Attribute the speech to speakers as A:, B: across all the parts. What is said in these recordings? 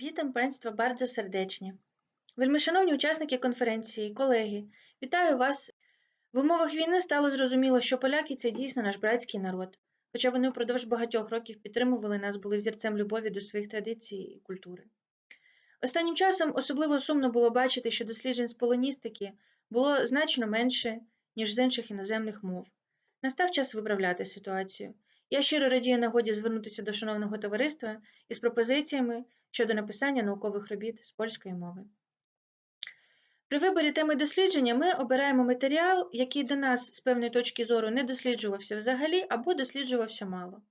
A: Witam Państwa bardzo serdecznie. Вельмишановні учасники конференції, колеги, вітаю вас. В умовах війни стало зрозуміло, що поляки це дійсно наш братський народ, хоча вони впродовж багатьох років підтримували нас, були взірцем любові до своїх традицій і культури. Останнім часом особливо сумно було бачити, що досліджень з полоністики було значно менше, ніж з інших іноземних мов. Настав час виправляти ситуацію. Я щиро радію нагоді звернутися до шановного товариства із пропозиціями щодо написання наукових робіт з польської мови. При виборі теми дослідження ми обираємо матеріал, який до нас з певної точки зору не досліджувався взагалі або досліджувався мало.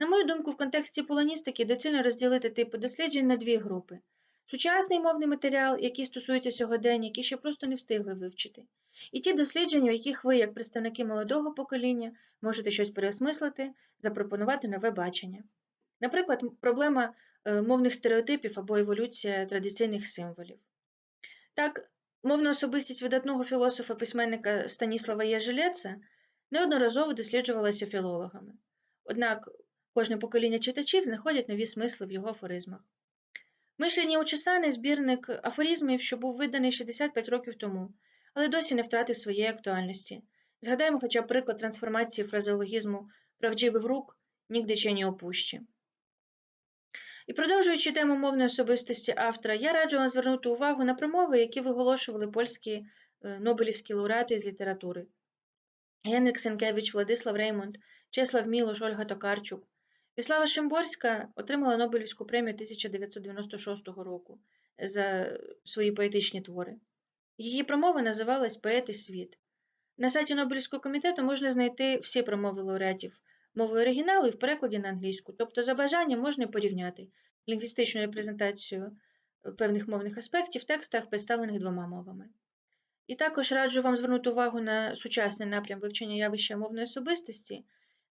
A: На мою думку, в контексті полоністики доцільно розділити типи досліджень на дві групи: сучасний мовний матеріал, який стосується сьогодення, який ще просто не встигли вивчити, і ті дослідження, в яких ви, як представники молодого покоління, можете щось переосмислити, запропонувати нове бачення. Наприклад, проблема мовних стереотипів або еволюція традиційних символів. Так, мовна особистість видатного філософа-письменника Станіслава Єжелеца неодноразово досліджувалася філологами. Однак кожне покоління читачів знаходять нові смисли в його афоризмах. Мишлення Учесани збірник афоризмів, що був виданий 65 років тому, але досі не втратив своєї актуальності. Згадаємо хоча б приклад трансформації фразеологізму правдивий врук нігде ще не опущі. І продовжуючи тему мовної особистості автора, я раджу вам звернути увагу на промови, які виголошували польські е, Нобелівські лауреати з літератури. Генрик Сенкевич, Владислав Реймонд, Чеслав Мілош, Ольга Токарчук. Віслава Шимборська отримала Нобелівську премію 1996 року за свої поетичні твори. Її промова називалась Поет і світ. На сайті Нобелівського комітету можна знайти всі промови лауреатів мовою оригіналу і в перекладі на англійську, тобто за бажанням можна порівняти лінгвістичну репрезентацію е, певних мовних аспектів в текстах, представлених двома мовами. І також раджу вам звернути увагу на сучасний напрям вивчення явища мовної особистості,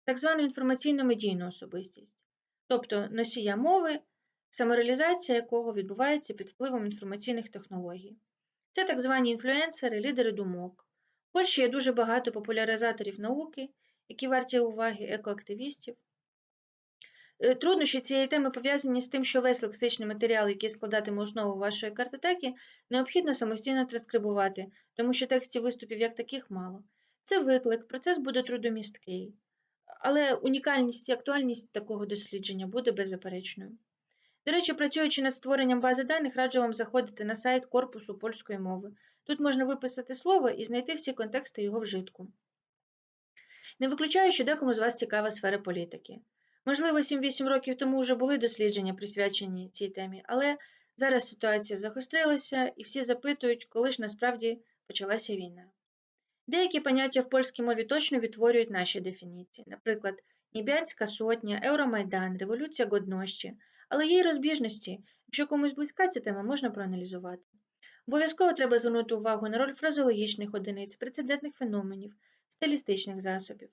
A: так звану інформаційно-медійну особистість, тобто носія мови, самореалізація якого відбувається під впливом інформаційних технологій. Це так звані інфлюенсери, лідери думок. В Польщі є дуже багато популяризаторів науки, які варті уваги екоактивістів. Е, труднощі цієї теми пов'язані з тим, що весь лексичний матеріал, який складатиме основу вашої картотеки, необхідно самостійно транскрибувати, тому що текстів виступів як таких мало. Це виклик, процес буде трудомісткий, але унікальність і актуальність такого дослідження буде беззаперечною. До речі, працюючи над створенням бази даних, раджу вам заходити на сайт корпусу польської мови. Тут можна виписати слово і знайти всі контексти його вжитку. Не виключаю, що декому з вас цікава сфера політики. Можливо, 7-8 років тому вже були дослідження, присвячені цій темі, але зараз ситуація загострилася і всі запитують, коли ж насправді почалася війна. Деякі поняття в польській мові точно відтворюють наші дефініції, наприклад, Нібянська сотня, Евромайдан, Революція Годнощі, але є й розбіжності, якщо комусь близька ця тема можна проаналізувати. Обов'язково треба звернути увагу на роль фразеологічних одиниць, прецедентних феноменів, стилістичних засобів,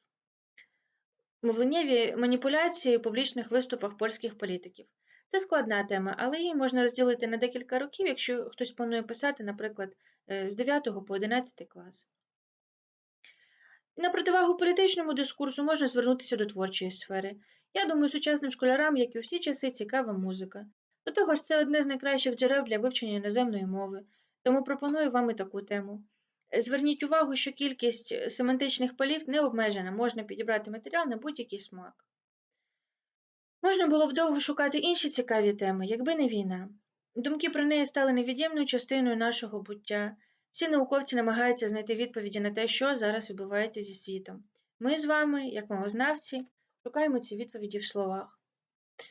A: мовленнєві маніпуляції у публічних виступах польських політиків. Це складна тема, але її можна розділити на декілька років, якщо хтось планує писати, наприклад, е, з 9 по 11 клас. На противагу політичному дискурсу можна звернутися до творчої сфери. Я думаю, сучасним школярам, як і всі часи, цікава музика. До того ж, це одне з найкращих джерел для вивчення іноземної мови, тому пропоную вам і таку тему. Зверніть увагу, що кількість семантичних полів не обмежена, можна підібрати матеріал на будь-який смак. Можна було б довго шукати інші цікаві теми, якби не війна. Думки про неї стали невід'ємною частиною нашого буття. Всі науковці намагаються знайти відповіді на те, що зараз відбувається зі світом. Ми з вами, як мовознавці, шукаємо ці відповіді в словах.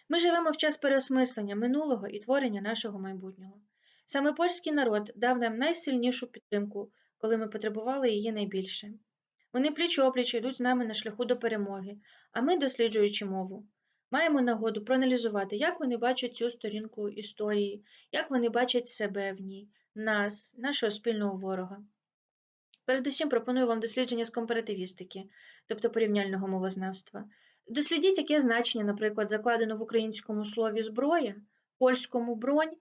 A: Ми живемо в час переосмислення минулого і творення нашого майбутнього. Саме польський народ дав нам найсильнішу підтримку, коли ми потребували її найбільше. Вони пліч опліч йдуть з нами на шляху до перемоги, а ми, досліджуючи мову, маємо нагоду проаналізувати, як вони бачать цю сторінку історії, як вони бачать себе в ній, нас, нашого спільного ворога. Передусім пропоную вам дослідження з компаративістики, тобто порівняльного мовознавства. Дослідіть, яке значення, наприклад, закладено в українському слові зброя, польському бронь.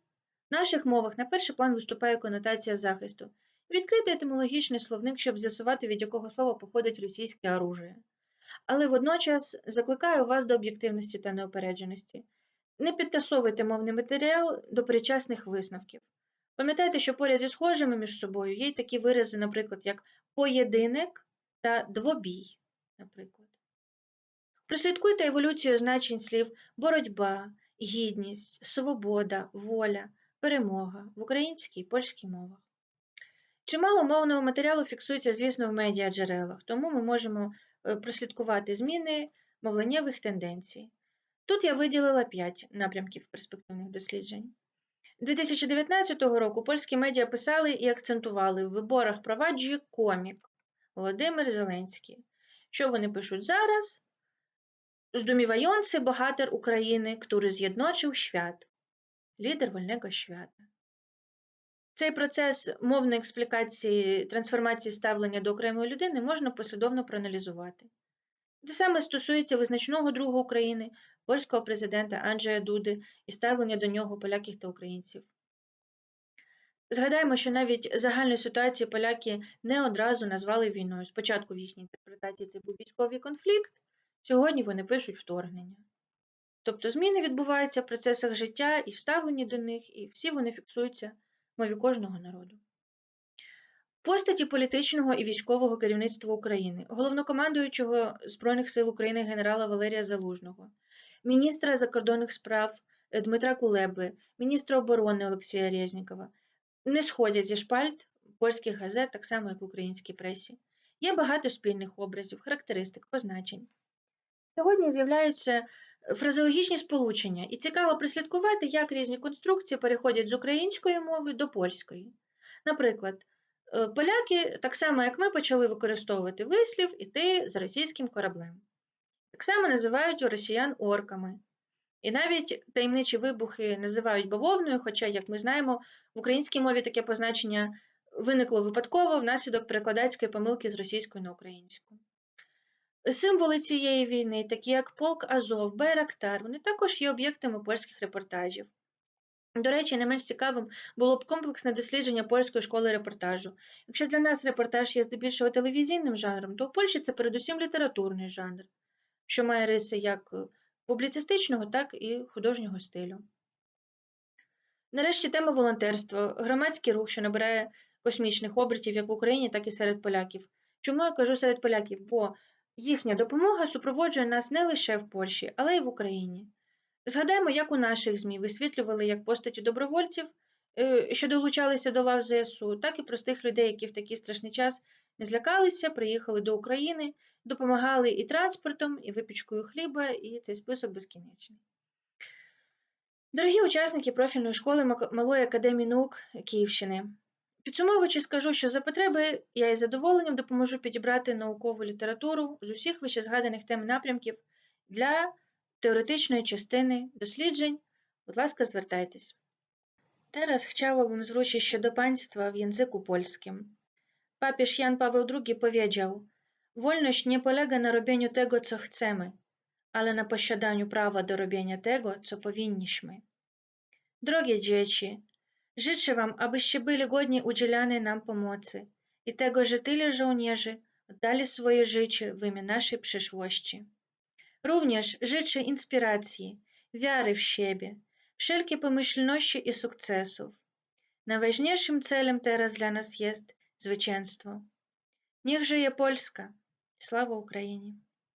A: В наших мовах на перший план виступає конотація захисту. Відкрити етимологічний словник, щоб з'ясувати, від якого слова походить російське оружие. Але водночас закликаю вас до об'єктивності та неопередженості. Не підтасовуйте мовний матеріал до причасних висновків. Пам'ятайте, що поряд зі схожими між собою є й такі вирази, наприклад, як поєдинок та двобій, наприклад. Прослідкуйте еволюцію значень слів боротьба, гідність, свобода, воля, перемога в українській і польській мовах. Чимало мовного матеріалу фіксується, звісно, в медіаджерелах, тому ми можемо е, прослідкувати зміни мовленнєвих тенденцій. Тут я виділила 5 напрямків перспективних досліджень. 2019 року польські медіа писали і акцентували в виборах проваджує комік Володимир Зеленський. Що вони пишуть зараз? Здумівający bohater України, który zjednoczył świat. Лідер вольного świata. Цей процес мовної експлікації трансформації ставлення до окремої людини можна послідовно проаналізувати. Те саме стосується визначного друга України, польського президента Анджея Дуди і ставлення до нього поляків та українців. Згадаємо, що навіть загальну ситуацію поляки не одразу назвали війною. Спочатку в їхній інтерпретації це був військовий конфлікт, сьогодні вони пишуть вторгнення. Тобто зміни відбуваються в процесах життя і вставлені до них, і всі вони фіксуються в мові кожного народу. Постаті політичного і військового керівництва України, головнокомандуючого Збройних сил України генерала Валерія Залужного, міністра закордонних справ е, Дмитра Кулеби, міністра оборони Олексія Резнікова не сходять зі шпальт польських газет, так само як в українській пресі. Є багато спільних образів, характеристик, позначень. Сьогодні з'являються фразеологічні сполучення, і цікаво прослідкувати, як різні конструкції переходять з української мови до польської. Наприклад, е, поляки, так само як ми, почали використовувати вислів іти з російським кораблем. Так само називають росіян орками. І навіть таємничі вибухи називають бавовною, хоча, як ми знаємо, в українській мові таке позначення виникло випадково внаслідок перекладацької помилки з російської на українську. Символи цієї війни, такі як полк Азов, Байрактар, вони також є об'єктами польських репортажів. До речі, не менш цікавим було б комплексне дослідження польської школи репортажу. Якщо для нас репортаж є здебільшого телевізійним жанром, то в Польщі це передусім літературний жанр, що має риси як публіцистичного, так і художнього стилю. Нарешті тема волонтерства, громадський рух, що набирає космічних обертів як в Україні, так і серед поляків. Чому я кажу серед поляків? Бо їхня допомога супроводжує нас не лише в Польщі, але й в Україні. Згадаємо, як у наших ЗМІ висвітлювали як постаті добровольців, е, що долучалися до лав ЗСУ, так і простих людей, які в такий страшний час не злякалися, приїхали до України, допомагали і транспортом, і випічкою хліба, і цей список безкінечний. Дорогі учасники профільної школи Малої академії наук Київщини. Підсумовуючи, скажу, що за потреби я із задоволенням допоможу підібрати наукову літературу з усіх вищезгаданих тем напрямків для теоретичної частини досліджень. Будь ласка, звертайтесь. Teraz chciałabym zwrócić się do Państwa w języku polskim. Papież Jan Paweł II powiedział: Wolność nie polega na robieniu tego, co chcemy, ale na posiadaniu prawa do robienia tego, co powinniśmy. Drogie dzieci, Życzę Wam, abyście byli godni udzielanej nam pomocy i tego, że tyle żołnierzy oddali swoje życie w imię naszej przyszłości. Również życzę inspiracji, wiary w siebie, wszelkiej pomyślności i sukcesów. Najważniejszym celem teraz dla nas jest zwycięstwo. Niech żyje Polska! Sława Ukrainie!